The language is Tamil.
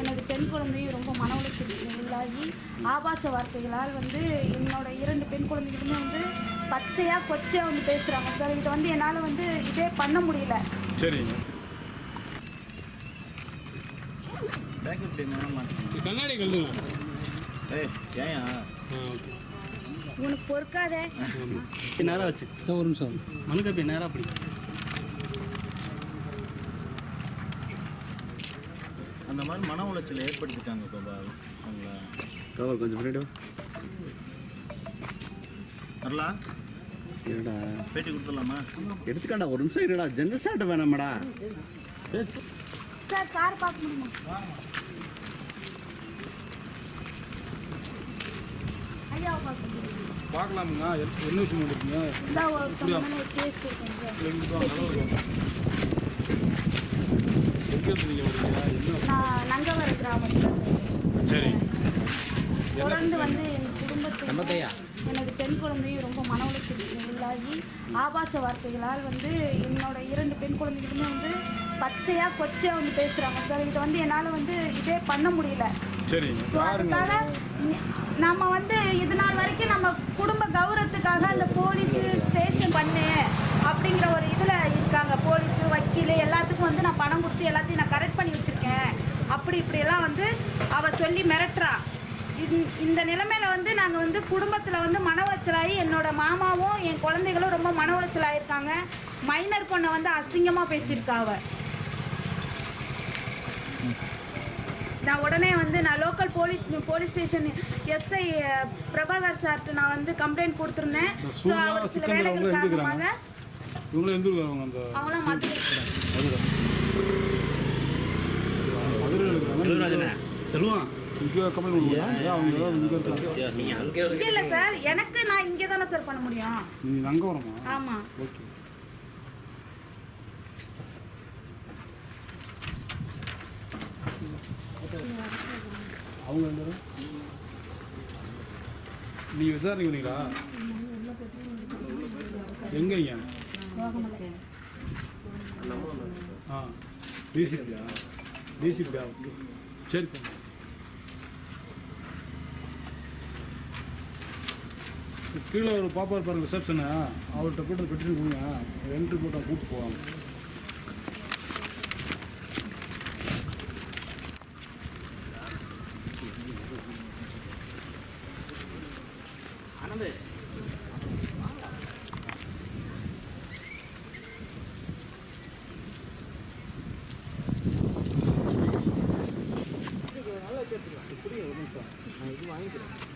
எனது பெண் குழந்தையும் ரொம்ப மன உளைச்சலுக்கு உள்ளாகி ஆபாச வார்த்தைகளால் வந்து என்னோட இரண்டு பெண் குழந்தைகளுமே வந்து பச்சையாக கொச்சையாக வந்து பேசுகிறாங்க சார் இதை வந்து என்னால் வந்து இதே பண்ண முடியல. சரிங்க. கண்ணாடி கழுதுங்க ஏய் ஓகே. உனக்கு பொறுக்காதே. நேராக வச்சு ஒரு நிமிஷம். மனுக்கு அப்படி நேராக அப்படி அந்த மாதிரி மன உளைச்சல் ஏற்படுத்திட்டாங்க கோபால் அவங்கள. கவர் கொஞ்சம் பின்னாடி. வரலா இருடா பேட்டி கொடுத்துடலாமா? எடுத்துக்காண்டா ஒரு நிமிஷம் இருடா. ஜென்ரல் ஷாட் வேணாமாடா. சார் சார் பார்க்க முடியுமா? பார்க்கலாமுங்க. என்ன விஷயம் இருக்குங்க சார். எங்கேருந்து நீங்கள் வரீங்க? என்ன? நான் நங்கவர கிராமத்தில். சரி. தொடர்ந்து வந்து என் குடும்பத்தில் எனது பெண் குழந்தையும் ரொம்ப மன உளைச்சலுக்கு உள்ளாகி ஆபாச வார்த்தைகளால் வந்து என்னோட இரண்டு பெண் குழந்தைகளுமே வந்து பச்சையாக கொச்சையாக வந்து பேசுகிறாங்க சார் இதை வந்து என்னால் வந்து இதே பண்ண முடியல. யாருங்க அதுக்காக நம்ம வந்து இது நாள் வரைக்கும் நம்ம குடும்ப கௌரவத்துக்காக அந்த போலீஸு ஸ்டேஷன் பண்ணு அப்படிங்கிற ஒரு இதில் இருக்காங்க போலீஸு வக்கீல் எல்லாத்துக்கும் வந்து நான் பணம் கொடுத்து எல்லாத்தையும் நான் கரெக்ட் பண்ணி வச்சுருக்கேன் அப்படி இப்படியெல்லாம் வந்து அவள் சொல்லி மிரட்டுறா. இந்த நிலைமையில வந்து நாங்கள் வந்து குடும்பத்தில் வந்து மன உளைச்சலாகி என்னோட மாமாவும் என் குழந்தைகளும் ரொம்ப மன உளைச்சல் ஆயிருக்காங்க மைனர் பொண்ணை வந்து அசிங்கமாக பேசியிருக்கா அவ. நான் உடனே வந்து நான் local police police station SI Prabhakar chart நான் வந்து கம்ப்ளைண்ட் கொடுத்துருந்தேன். ஸோ அவர் சில வேலைகள் காரணமாக அவங்களாம் இருக்கிறாங்க செல்வம் இங்கே கொடுக்குறாங்க அவங்க ஏதாவது இங்கே இருக்காங்க நீ அங்கே இல்லை சார் எனக்கு நான் இங்கே தானே சார் பண்ண முடியும். நீங்கள் அங்கே வரமா? ஆமாம் ஓகே. அவங்க? நீங்க விசாரணைக்கு வந்தீங்களா? எங்கய்யா ஆ டிசிபியா டிசிபியா சரி கீழே ஒரு பாப்பா இருப்பார் ரிசப்ஷனு அவர்கிட்ட போய்ட்டு பெட்டிஷன் கொடுங்க. என்ட்ரி போட்டு கூப்பிட்டு போவாங்க. ஆனந்து. நல்லா ஒரு நிமிஷம். நான் இது வாங்கிக்கிறேன்.